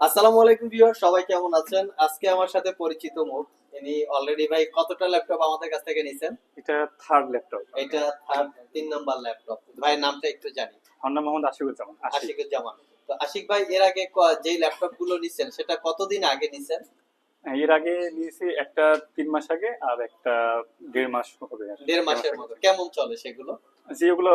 আসসালামু আলাইকুম ভিউয়ার সবাই কেমন আছেন? আজকে আমার সাথে পরিচিত মুখ ইনি অলরেডি ভাই কতটা ল্যাপটপ আমাদের কাছ থেকে নিছেন? এটা থার্ড ল্যাপটপ। এটা থার্ড তিন নাম্বার ল্যাপটপ। ভাইয়ের নামটা একটু জানি। আমার নাম মোহাম্মদ আশিকুজ্জামান আশিক। আশিকুজ্জামান। তো আশিক ভাই এর আগে যেই ল্যাপটপগুলো নিছেন সেটা কতদিন আগে নিছেন? এর আগে নিয়েছি একটা তিন মাস আগে আর একটা দেড় মাস হবে। দেড় মাসের মতো। কেমন চলে সেগুলো? যেগুলো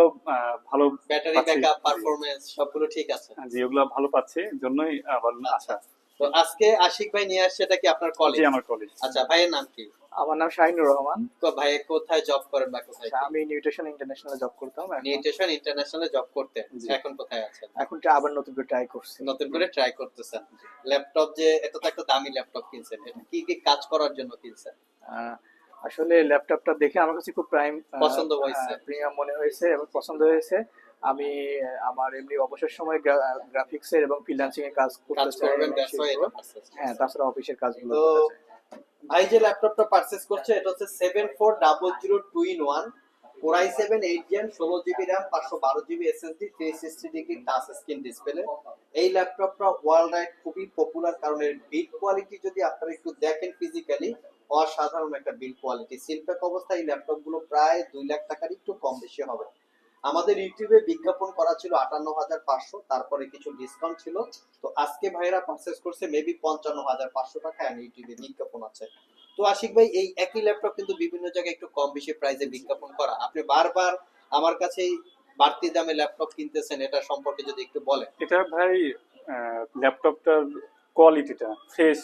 ভালো ব্যাটারি। ব্যাকআপ পারফরমেন্স সবগুলো ঠিক আছে। যেগুলো ভালো পাচ্ছে জন্যই আবার আচ্ছা। আশা তো আজকে আশিক ভাই নিয়ে আসছে এটা কি আপনার কলেজ জি আমার কলেজ আচ্ছা ভাইয়ের নাম কি? আমার নাম শাহিনুর রহমান। তো ভাই কোথায় জব করেন বা কোথায় আচ্ছা, আমি নিউট্রিশন ইন্টারন্যাশনাল জব করতাম নিউট্রিশন ইন্টারন্যাশনালে জব করতেন জি। এখন কোথায় আছেন? এখন তো আবার নতুন করে ট্রাই করছি। নতুন করে ট্রাই করতেছেন। ল্যাপটপ যে এটা তো একটা দামি ল্যাপটপ কিনছেন। এটা কি কি কাজ করার জন্য কিনছেন? আহ, আসলে ল্যাপটপটা দেখে আমার কাছে খুব প্রাইম পছন্দ হয়েছে। প্রিমিয়াম মনে হয়েছে এবং পছন্দ হয়েছে আমি আমার এমনি অবসর সময় গ্রাফিক্স এর এবং ফ্রিল্যান্সিং এর কাজ করতে চাই। হ্যাঁ তাছাড়া অফিসের কাজগুলো তো ভাই যে ল্যাপটপটা পারচেস করছে এটা হচ্ছে seven four double zero two in one four I seven eight gen ষোলো জিবি র্যাম পাঁচশো বারো GB SSD three sixty degree touch screen display এই ল্যাপটপটা ওয়ার্ল্ড রাইড খুবই পপুলার কারণ এর বিল্ড কোয়ালিটি যদি আপনারা একটু দেখেন ফিজিক্যালি অসাধারণ একটা বিল্ড কোয়ালিটি সিলপ্যাক অবস্থায় এই ল্যাপটপগুলো প্রায় দুই লাখ টাকার একটু কম বেশি হবে। আমাদের ইউটিউবে বিজ্ঞাপন করা ছিল আটান্ন হাজার পাঁচশো, তারপরে কিছু ডিসকাউন্ট ছিল। তো আজকে ভাইরা পারচেস করছে মেবি পঞ্চান্ন হাজার পাঁচশো টাকা ইউটিউবে বিজ্ঞাপন আছে। তো আশিক ভাই, এই একই ল্যাপটপ কিন্তু বিভিন্ন জায়গায় একটু কম বেশি প্রাইসে বিজ্ঞাপন করা। আপনি বারবার আমার কাছে বাড়তি দামে ল্যাপটপ কিনতেছেন, এটা সম্পর্কে যদি একটু বলেন। এটা ভাই ল্যাপটপটার কোয়ালিটিটা ফ্রেশ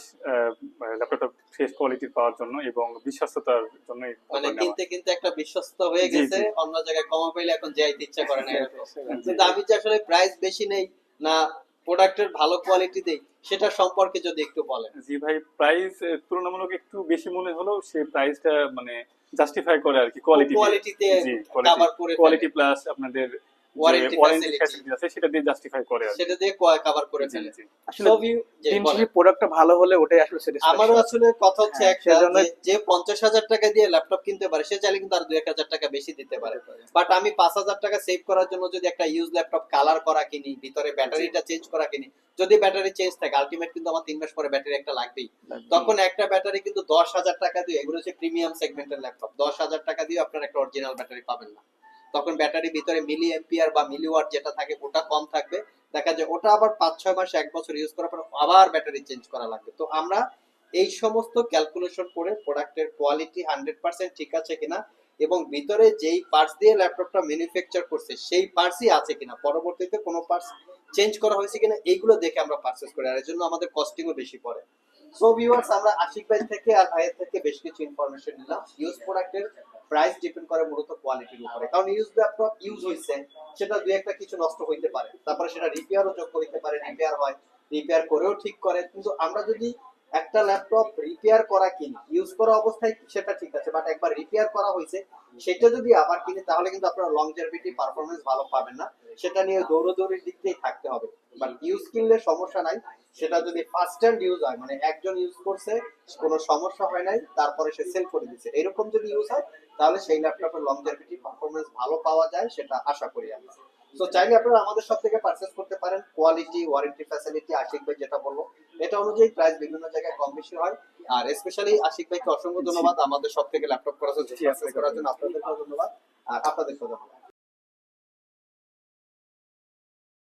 ল্যাপটপটা ফ্রেশ পাওয়ার জন্য এবং বিশ্বস্ততার জন্য মানে কিনতে কিনতে একটা বিশ্বস্ত হয়ে গেছে অন্য জায়গায় কমা পাইলে এখন যাইতে ইচ্ছা করে না কিন্তু আমি যে আসলে প্রাইস বেশি নেই না প্রোডাক্টের ভালো কোয়ালিটি দেই সেটা সম্পর্কে যদি একটু বলেন। জি ভাই প্রাইস তুলনামূলক একটু বেশি মনে হলেও সেই প্রাইসটা মানে জাস্টিফাই করে আর কি কোয়ালিটি কোয়ালিটিতে কোয়ালিটি প্লাস আপনাদের ওয়ারেন্টি ফ্যাসিলিটি আছে সেটা দিয়ে জাস্টিফাই করে সেটা দিয়ে কভার করে জি, আসলে So view- যে দিন শেষে প্রোডাক্টটা ভালো হলে ওটাই আসলে satisfaction। আমারও আসলে কথা হচ্ছে হ্যাঁ, একটা যে- যে পঞ্চাশ হাজার টাকা দিয়ে ল্যাপটপ কিনতে পারে সে চাইলে কিন্তু আর দুই এক হাজার টাকা বেশি দিতে পারে। বাট আমি পাঁচ হাজার টাকা সেভ করার জন্য যদি একটা ইউজ ল্যাপটপ কালার করা কিনি ভিতরে ব্যাটারিটা চেঞ্জ করা কিনি যদি ব্যাটারি চেঞ্জ থাকে আলটিমেট কিন্তু আমার তিন মাস পরে ব্যাটারি একটা লাগবেই। তখন একটা ব্যাটারি কিন্তু দশ হাজার টাকা দিয়ে এগুলো হচ্ছে প্রিমিয়াম সেগমেন্টের ল্যাপটপ দশ হাজার টাকা দিয়ে আপনার একটা অরিজিনাল ব্যাটারি পাবেন না। তখন ব্যাটারি ভিতরে মিলি এম্পিয়ার বা মিলি ওয়াট যেটা থাকে, ওটা কম থাকবে। দেখা যায় ওটা আবার পাঁচ, ছয় মাস এক বছর ইউজ করার পর আবার ব্যাটারি চেঞ্জ করা লাগবে। তো আমরা এই সমস্ত ক্যালকুলেশন করে প্রোডাক্টের কোয়ালিটি হান্ড্রেড পার্সেন্ট ঠিক আছে কিনা এবং ভিতরে যেই পার্টস দিয়ে ল্যাপটপটা ম্যানুফ্যাকচার করছে, সেই পার্টসই আছে কিনা, পরবর্তীতে কোনো পার্টস চেঞ্জ করা হয়েছে কিনা, এইগুলো দেখে আমরা পারচেস করি। আর এর জন্য আমাদের কস্টিংও বেশি পড়ে। সো ভিউয়ার্স আমরা আশিক ভাই থেকে আর ভাইয়ের থেকে বেশ কিছু ইনফরমেশন নিলাম। ইউজ প্রোডাক্টের প্রাইস ডিপেন্ড করে মূলত কোয়ালিটির উপরে। কারণ ইউজ ল্যাপটপ ইউজ হয়েছে সেটা দুই একটা কিছু নষ্ট হইতে পারে। তারপরে সেটা রিপেয়ারও যোগ্য হইতে পারে রিপেয়ার হয় রিপেয়ার করেও ঠিক করে। কিন্তু আমরা যদি একটা ল্যাপটপ রিপেয়ার করা কিনি ইউজ করা অবস্থায় সেটা ঠিক আছে বাট একবার রিপেয়ার করা হয়েছে সেটা যদি আবার কিনি, তাহলে কিন্তু আপনারা লংজারভিটি পারফরমেন্স ভালো পাবেন না। সেটা নিয়ে দৌড়দৌড়ির দিক দিয়েই থাকতে হবে। বাট ইউজ কিনলে সমস্যা নাই সেটা যদি ফার্স্ট হ্যান্ড ইউজ হয় মানে একজন ইউজ করছে কোনো সমস্যা হয় নাই তারপরে সে সেল করে দিচ্ছে। এরকম যদি ইউজ হয় তাহলে সেই ল্যাপটপের লংজারভিটি পারফরমেন্স ভালো পাওয়া যায় সেটা আশা করি আমরা। তো চাইলে আপনারা আমাদের সব থেকে পারচেস করতে পারেন। কোয়ালিটি ওয়ারেন্টি ফ্যাসিলিটি আশিক ভাই যেটা বলব এটা অনুযায়ী প্রাইস বিভিন্ন জায়গায় কম বেশি হয়। আর স্পেশালি আশিক ভাইকে অসংখ্য ধন্যবাদ। আমাদের সব থেকে ল্যাপটপ করার জন্য করার জন্য আপনাদেরকেও ধন্যবাদ। আর আপনাদেরকেও ধন্যবাদ।